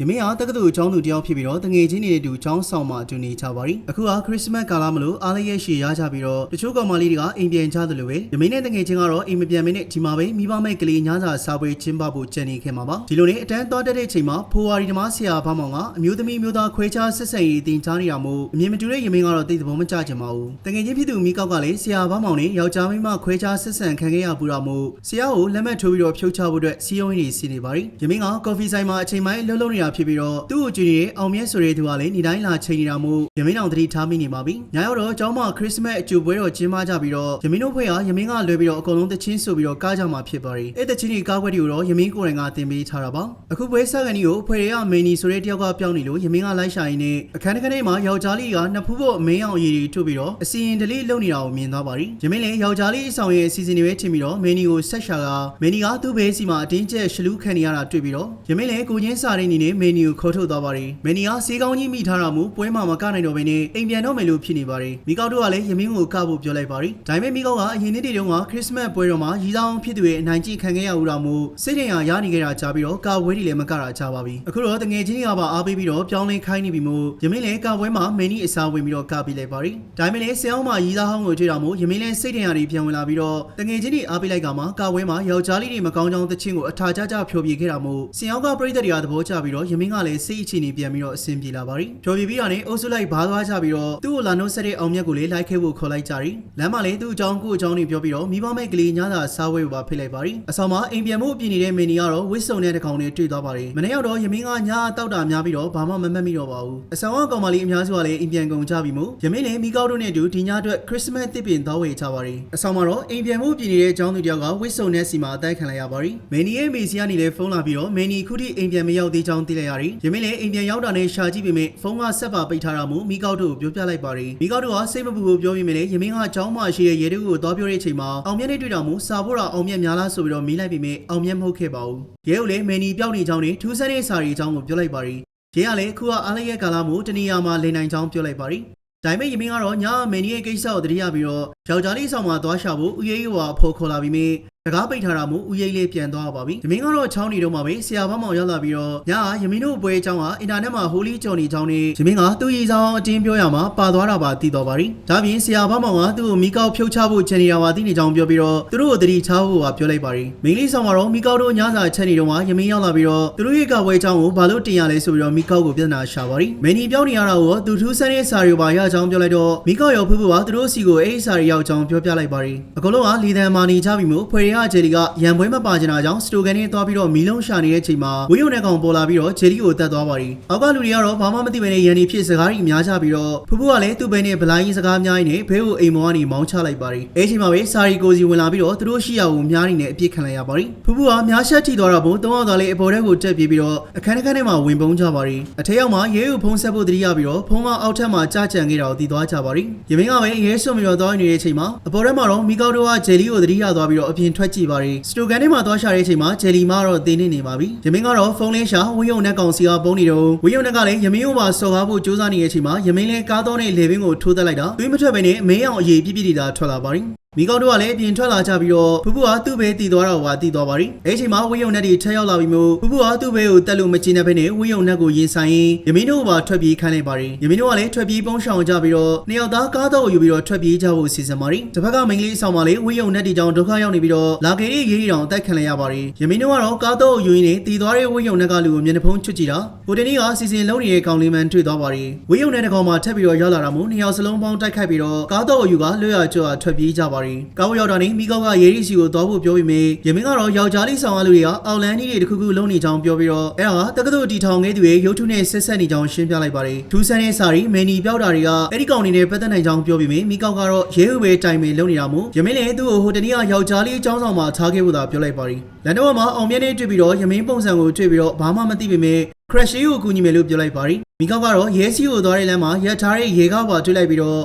ယမင်းဟာတက္ကသိုလ်ကျောင်းသူတယောက်ဖြစ်ပြီးတော့တငယ်ချင်းတွေနဲ့အတူကျောင်းဆောင်မှအတူနေကြပါရီအခုဟာခရစ်စမတ်ကာလမလို့အားလည်းရရှိရကြပြီးတော့တချို့ကောင်မလေးတွေကအိမ်ပြန်ကြသလိုပဲယမင်းနဲ့တငယ်ချင်းကတော့အိမ်မပြန်မင်းနဲ့ဒီမှာပဲမိဘမဲ့ကလေးညစာစားပွဲကျင်းပဖို့ကြံနေခဲ့မှာပါဒီလိုနဲ့အတန်းသွားတက်တဲ့အချိန်မှာဖိုဝါရီဓမ္မဆရာဘောင်းမောင်ကအမျိုးသမီးမျိုးသားခွဲခြားဆက်ဆံရေးတင်ကြားနေတာမို့အမြင်မတူတဲ့ယမင်းကတော့တိတ်သဘောမကျချင်ပါဘူးတငယ်ချင်းဖြစ်သူမိကောက်ကလည်းဆရာဘောင်းမောင်နဲ့ယောက်ျားမိန်းမခွဲခြားဆက်ဆံခံခဲ့ရပူတာမို့ဆရာကိုလက်မှတ်ထိုးပြီးတော့ဖြုတ်ချဖို့အတွက်စီယုံရည်စီနေပါရီယမင်းကကော်ဖီဆိုင်မှာအချိန်ပိုင်းလှုပ်လှုပ်နေတာဖြစ်ပြီးတော့သူ့ကိုကြည့်နေတဲ့အောင်မြတ်ဆိုတဲ့သူကလည်းနေတိုင်းလာချိန်နေတာမို့ယမင်းအောင်တတိထားမိနေပါပြီ။ညရောက်တော့ကျောင်းမှာခရစ်စမတ်အကျိုးပွဲတော်ကျင်းပကြပြီးတော့ယမင်းတို့ဖွဲ့ဟာယမင်းကလွယ်ပြီးတော့အကုန်လုံးတချင်းဆိုပြီးတော့ကားကြမှာဖြစ်ပါရီ။အဲ့တချင်းဒီကားခွက်တွေကိုတော့ယမင်းကိုယ်တိုင်ကတင်ပေးထားတာပါ။အခုပွဲဆက်ကန်ဒီကိုဖွဲ့ရမင်းနီဆိုတဲ့တယောက်ကပြောင်းနေလို့ယမင်းကလိုက်ရှာရင်းနဲ့အခန်းတစ်ခန်းထဲမှာယောက်ျားလေးကနှစ်ဖူးဖို့အမင်းအောင်ရည်တွေထုတ်ပြီးတော့အစီရင်ဒလေးလုံနေတာကိုမြင်သွားပါရီ။ယမင်းလည်းယောက်ျားလေးအဆောင်ရဲ့အစီအစဉ်တွေပဲထင်ပြီးတော့မင်းနီကိုဆက်ရှာကမင်းနီကသူ့ဘေးစီမှာအတင်းကျပ်ရှလူးခံနေရတာတွေ့ပြီးတော့ယမင်းလည်းကိုချင်းစာရင်းနေနဲ့မင်းနီကိုခေါ်ထုတ်သွားပါရီ။မင်းနီကစေးကောင်းကြီးမိထားတာမို့ပွဲမှာမကနိုင်တော့ဘဲနဲ့အိမ်ပြန်တော့မယ်လို့ဖြစ်နေပါရီ။မိကောက်တို့ကလည်းယမင်းကိုကဖို့ပြောလိုက်ပါရီ။ဒါပေမဲ့မိကောက်ကအရင်နေ့တွေတုန်းကခရစ်စမတ်ပွဲတော်မှာရီဆောင်ဖြစ်သူရဲ့အနိုင်ကျင့်ခံခဲ့ရဦးတာမို့စိတ်ထင်ရရနေခဲ့တာကြားပြီးတော့ကာဝဲတွေလည်းမကတာကြားပါပြီ။အခုတော့တငယ်ချင်းတွေကပါအားပေးပြီးတော့ပြောင်းလဲခိုင်းနေပြီမို့ယမင်းလည်းကာဝဲမှာမင်းနီအစားဝင်ပြီးတော့ကပေးလိုက်ပါရီ။ဒါပေမဲ့လည်းဆဲအောင်မှာရီသားဟောင်းကိုတွေ့တာမို့ယမင်းလည်းစိတ်ထင်ရတွေပြန်ဝင်လာပြီးတော့တငယ်ချင်းတွေအားပေးလိုက်ကမှကာဝဲမှာယောက်ျားလေးတွေမကောင်းကြောင်းတချင်းကိုအထာကြကြဖြောပြခဲ့တာမို့ဆင်အောင်ကပြိတ္တတွေကသဘောကျပြီးတော့ယမင်းကလည်းစိတ်အခြေအနေပြန်ပြီးတော့အဆင်ပြေလာပါရီ။ဖြောပြပြီးတာနဲ့အုပ်စုလိုက်ဘားသွားကြပြီးတော့သူ့ကိုလာနှုတ်ဆက်တဲ့အောင်မြတ်ကိုလည်းလိုက်ခဲဖို့ခေါ်လိုက်ကြရီ။လမ်းမှာလည်းသူ့အကြောင်းကိုအကြောင်းတွေပြောပြီးတော့မိဘမဲ့ကလေးညသာစားဝဲကိုပါဖိတ်လိုက်ပါရီ။အဆောင်မှာအိမ်ပြန်မှုအပြင်နေတဲ့မင်းနီကတော့ဝစ်စုံတဲ့တကောင်နဲ့တွေ့သွားပါရီ။မနေ့ရောက်တော့ယမင်းကညာတောက်တာများပြီးတော့ဘာမှမမတ်မိတော့ပါဘူး။အဆောင်ကကောင်မလေးအများစုကလည်းအိမ်ပြန်ကုန်ကြပြီမို့ယမင်းလည်းမိကောက်တို့နဲ့အတူဒီညအတွက်ခရစ်စမတ်တစ်ပင်သွားဝေကြပါရီ။အဆောင်မှာတော့အိမ်ပြန်မှုပြင်နေတဲ့အကြောင်းသူတယောက်ကဝစ်စုံတဲ့စီမှာအတိုက်ခံလိုက်ရပါရီ။မင်းနီရဲ့မေစီကနေလည်းဖုန်းလာပြီးတော့မင်းနီခုထိအိမ်ပြန်မရောက်သေးကြောင်းသိလိုက်ရရီ။ယမင်းလည်းအိမ်ပြန်ရောက်တာနဲ့ရှာကြည့်ပေမဲ့ဖုန်းကဆက်ပါပိတ်ထားတာမို့မိကောက်တို့ကိုပြောပြလိုက်ပါရီ။မိကောက်တို့ကစိတ်မပူဘူးပြောပြီးမြင်လေယမင်းကအကြောင်းမှရှိတဲ့ရေတုကိုသွားပြောတဲ့အချိန်မှာအောင်မြတ်နဲ့တွေ့တာမို့စာဖို့တော့အောင်မြတ်များလားဆိုပြီးတော့မေးလိုက်ပေမဲ့အောင်မြတ်မဟုတ်ခဲ့ပါဘူး။ရဲကိုလည်းမင်းနီပြောက်နေကြောင်းနဲ့ထူးဆန်းတဲ့စာရီအကြောင်းကိုပြောလိုက်ပါရီ။ရဲကလည်းအခုကအားလည်းရဲ့ကာလမို့တနေရာမှာလိန်နိုင်ကြောင်းပြောလိုက်ပါရီ။ဒါပေမဲ့ယမင်းကတော့ညာမင်းနီရဲ့ကိစ္စကိုတတိယပြီးတော့ယောက်ျားလေးဆောင်မှာသွားရှာဖို့ဦးရေးရွာဖော်ခေါ်လာပြီးမြင် တကားပိတ်ထားတာမို့ဦးရိပ်လေးပြန်သွားပါပြီ။ယမင်းကတော့ချောင်းနေတော့မှပဲဆရာဘောင်းမောင်ရောက်လာပြီးတော့ညာကယမင်းတို့ပွဲအကြောင်းကအင်တာနက်မှာဟိုလီကြော်နေကြောင်းနဲ့ယမင်းကသူ့ရီဆောင်အတင်းပြောရမှာပါသွားတာပါသိတော့ပါရီ။ဒါပြင်ဆရာဘောင်းမောင်ကသူ့ကိုမိကောက်ဖြုတ်ချဖို့ချန်နေတာပါသိနေကြောင်းပြောပြီးတော့သူတို့ကိုတတိချဖို့ပါပြောလိုက်ပါရီ။မိန်းလေးဆောင်မှာတော့မိကောက်တို့ညစာချက်နေတော့မှယမင်းရောက်လာပြီးတော့သူတို့ရဲ့ကပွဲအကြောင်းကိုဘာလို့တင်ရလဲဆိုပြီးတော့မိကောက်ကိုပြဿနာရှာပါရီ။မင်းကြီးပြောနေရတာကိုသူထူးဆန်းတဲ့စာရီကိုပါရကြောင်းပြောလိုက်တော့မိကောက်ရောဖူးဖူးကသူတို့စီကိုအဲ့ဒီစာရီရောက်ကြောင်းပြောပြလိုက်ပါရီ။အကုန်လုံးကလီသန်မာနေကြပြီမို့ဖွေရဂျယ်လီကရန်ပွဲမပါချင်တာကြောင့်စတိုကန်နဲ့သွားပြီးတော့မီလုံးရှာနေတဲ့အချိန်မှာဝီယုံနဲ့ကောင်ပေါ်လာပြီးတော့ဂျယ်လီကိုတတ်သွားပါရီ။အောက်ကလူတွေကတော့ဘာမှမသိဘဲနဲ့ရန်နေဖြစ်စကားကြီးများကြပြီးတော့ဖူးဖူးကလည်းသူ့ဘဲနဲ့ဗလိုင်းစကားများနေဘဲကိုအိမ်မောကနေမောင်းချလိုက်ပါရီ။အဲ့ချိန်မှာပဲစာရီကိုစီဝင်လာပြီးတော့သူတို့ရှိရကိုများနေနဲ့အပြစ်ခံလိုက်ရပါရီ။ဖူးဖူးကများရှက်ထိသွားတာမို့တောင်းအောင်သားလေးအပေါ်ထဲကိုတက်ပြေးပြီးတော့အခန်းတစ်ခန်းထဲမှာဝင်ပုန်းကြပါရီ။အထက်ရောက်မှာရဲကိုဖုံးဆက်ဖို့တတိယပြီးတော့ဖုံးကအောက်ထပ်မှာကြားကြံခဲ့တာကိုတည်သွားကြပါရီ။ယမင်းကပဲရဲဆွတ်ပြီးတော့သွားနေတဲ့အချိန်မှာအပေါ်ထဲမှာတော့မိကောက်တို့ကဂျယ်လီကိုတတိယသွားပြီးတော့အပြင်ထွက်ကြည့်ပါရီ။စတိုကန်ထဲမှာသွားရှာတဲ့အချိန်မှာဂျယ်လီမတော့တင်းနေနေပါပြီ။ယမင်းကတော့ဖုန်းလေးရှာဝင်းယုံနဲ့ကောင်စီကပုံနေတော့ဝင်းယုံနဲ့ကလည်းယမင်းကိုပါစော်ကားဖို့ကြိုးစားနေတဲ့အချိန်မှာယမင်းလည်းကားတော့နဲ့လေဘင်းကိုထိုးသက်လိုက်တာသွေးမထွက်ဘဲနဲ့မင်းအောင်အရေးပြပြနေတာထွက်လာပါရီ။ မိကောက်တို့ကလည်းအပြင်ထွက်လာကြပြီးတော့ဖူဖူကသူ့ပဲတည်သွားတော့ဟာတည်သွားပါရီအဲ့ချိန်မှာဝင်းယုံနဲ့တွေထက်ရောက်လာပြီးမို့ဖူဖူကသူ့ပဲကိုတက်လို့မကျင်းတဲ့ဘဲနဲ့ဝင်းယုံနဲ့ကိုရင်ဆိုင်ရင်ယမင်းတို့ကပါထွက်ပြေးခိုင်းလိုက်ပါရီယမင်းတို့ကလည်းထွက်ပြေးပုန်းရှောင်ကြပြီးတော့နှစ်ယောက်သားကားတော့ယူပြီးတော့ထွက်ပြေးကြဖို့စီစဉ်ပါရီတစ်ဖက်ကမိန်းကလေးဆောင်ပါလေဝင်းယုံနဲ့တီကြောင့်ဒုက္ခရောက်နေပြီးတော့လာကေရေးရေးတောင်အသက်ခံလိုက်ရပါရီယမင်းတို့ကတော့ကားတော့ယူရင်းနဲ့တည်သွားတဲ့ဝင်းယုံနဲ့ကလူကိုမျက်နှာဖုံးချွတ်ကြည့်တာဟိုတနေ့ကစီစဉ်လုံးနေတဲ့ကောင်လေးမှန်တွေ့သွားပါရီဝင်းယုံနဲ့တကောင်မှထပ်ပြီးတော့ရောက်လာတာမို့နှစ်ယောက်စလုံးပေါင်းတိုက်ခိုက်ပြီးတော့ကားတော့ယူကလွတ်ရကျွတ်ထွက်ပြေးကြပါရီကားဝရောက်တာနေမိကောက်ကရေရီစီကိုသွားဖို့ပြောပြီးမြင်ယမင်းကတော့ယောက်ျားလေးဆောင်ရလူတွေကအောက်လန်းကြီးတွေတစ်ခုခုလုံးနေကြောင်းပြောပြီးတော့အဲ့ဒါကတက္ကသိုလ်တီထောင်ငယ်သူရဲ့ရုပ်ထုနဲ့ဆက်ဆက်နေကြောင်းရှင်းပြလိုက်ပါတယ်ထူးဆန်းတဲ့စာရီမန်နီပြောက်တာတွေကအဲ့ဒီကောင်နေနဲ့ပတ်သက်နိုင်ကြောင်းပြောပြီးမြင်မိကောက်ကတော့ရဲဥပဲတိုင်ပင်လုံးနေတာမို့ယမင်းလည်းသူ့ကိုဟိုတနေ့ကယောက်ျားလေးအကြောင်းဆောင်မှာထားခဲ့ဖို့သာပြောလိုက်ပါတယ်လန်ဒန်မှာအောင်မြတ်နေတွေ့ပြီးတော့ယမင်းပုံစံကိုတွေ့ပြီးတော့ဘာမှမသိပေမဲ့ crash ကိုအကူညီမယ်လို့ပြောလိုက်ပါတယ်မိကောက်ကတော့ရဲစီကိုသွားတဲ့လမ်းမှာရက်ထားတဲ့ရေကားပါတွေ့လိုက်ပြီးတော့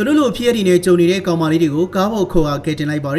သူတို့လိုဖြစ်ရည်နဲ့ကြုံနေတဲ့ကောင်မလေးတွေကိုကားပေါ်ခေါ်အားကဲတင်လိုက်ပါတ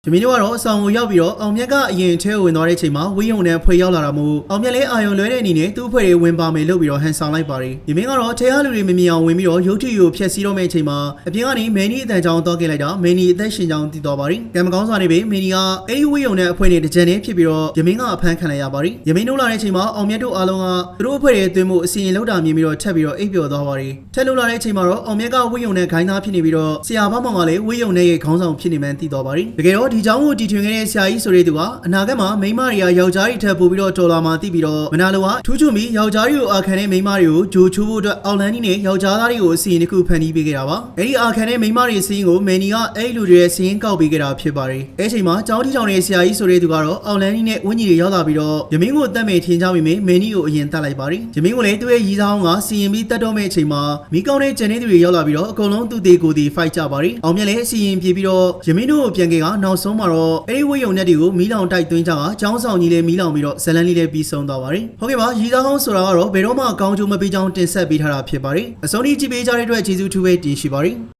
ယ်။ဂျမင်းတို့ကတော့အဆောင်ကိုရောက်ပြီးတော့အောင်မြတ်ကအရင်ထဲဝင်သွားတဲ့အချိန်မှာဝင်းယုံနဲ့ဖွေရောက်လာတာမို့အောင်မြတ်လည်းအာယုံလွဲတဲ့အနေနဲ့သူ့ဖွဲ့တွေဝင်ပါမယ်လို့ပြီးတော့ဟန်ဆောင်လိုက်ပါတယ်။ဂျမင်းကတော့ထဲအားလူတွေမမြင်အောင်ဝင်ပြီးတော့ရုတ်တရက်ဖျက်ဆီးတော့မယ့်အချိန်မှာအပြင်ကနေမဲနီအတန်ချောင်းတော့ခဲ့လိုက်တာမဲနီအသက်ရှင်ကြောင်းသိသွားပါတယ်။ကံမကောင်းစွာနေပဲမဲနီကအဲ့ဒီဝင်းယုံနဲ့အဖွဲနဲ့တကြံနဲ့ဖြစ်ပြီးတော့ဂျမင်းကအဖမ်းခံလိုက်ရပါတယ်။ဂျမင်းတို့လာတဲ့အချိန်မှာအောင်မြတ်တို့အားလုံးကသူတို့အဖွဲ့တွေအတွင်းမှုအစီရင်လောက်တာမြင်ပြီးတော့ထပ်ပြီးတော့အိပ်ပျော်သွားပါတယ်။ထက်လို့လာတဲ့အချိန်မှာတော့အောင်မြတ်ကဝင်းယုံနဲ့ခိုင်းသားဖြစ်နေပြီးတော့ဆရာဘောင်းမောင်ကလည်းဝင်းယုံနဲ့ရဲ့ခေါင်းဆောင်ဖြစ်နေမှန်းသိသွားပါတယ်။တကယ်တော့တော့ဒီကြောင်းကိုတီထွင်ခဲ့တဲ့ဆရာကြီးဆိုတဲ့သူကအနာဂတ်မှာမိန်းမတွေကယောက်ျားတွေထပ်ပို့ပြီးတော့ဒေါ်လာမှာတိပြီးတော့မနာလိုကထူးချွန်ပြီးယောက်ျားတွေကိုအာခံတဲ့မိန်းမတွေကိုဂျိုချိုးဖို့အတွက်အော်လန်နီနဲ့ယောက်ျားသားတွေကိုအစီအစဉ်တစ်ခုဖန်တီးပေးခဲ့တာပါအဲ့ဒီအာခံတဲ့မိန်းမတွေအစီအစဉ်ကိုမယ်နီကအဲ့လူတွေရဲ့စီးရင်ကောက်ပေးခဲ့တာဖြစ်ပါတယ်အဲ့ချိန်မှာကြောင်းတီကြောင်တဲ့ဆရာကြီးဆိုတဲ့သူကတော့အော်လန်နီနဲ့ဝင်းကြီးတွေရောက်လာပြီးတော့ယမင်းကိုတတ်မဲ့ထင်ကြမိမယ်မယ်နီကိုအရင်တတ်လိုက်ပါတယ်ယမင်းကိုလည်းသူ့ရဲ့ရီးသားအောင်ကစီရင်ပြီးတတ်တော့မဲ့အချိန်မှာမိကောင်းတဲ့ဂျန်နေသူတွေရောက်လာပြီးတော့အကုန်လုံးသူ့တေကိုယ်တီဖိုက်ကြပါတယ်အောင်မြတ်လည်းစီရင်ပြေးပြီးတော့ယမင်းတို့ကိုပြန်ခဲ့ကနောက်ဆုံးမှာတော့အဲ့ဒီဝိယုံနဲ့တွေကိုမီးလောင်တိုက်သွင်းကြကကျောင်းဆောင်ကြီးလည်းမီးလောင်ပြီးတော့ဇလန်လေးလည်းပြီးဆုံးသွားပါတယ်။ဟုတ်ကဲ့ပါရီဆောင်ဟောင်းဆိုတာကတော့ဘယ်တော့မှအကောင်းကျိုးမပေးကြောင်းတင်ဆက်ပေးထားတာဖြစ်ပါတယ်။အဆုံးထိကြည့်ပေးကြတဲ့အတွက်ကျေးဇူးထူးပဲတင်ရှိပါတယ်။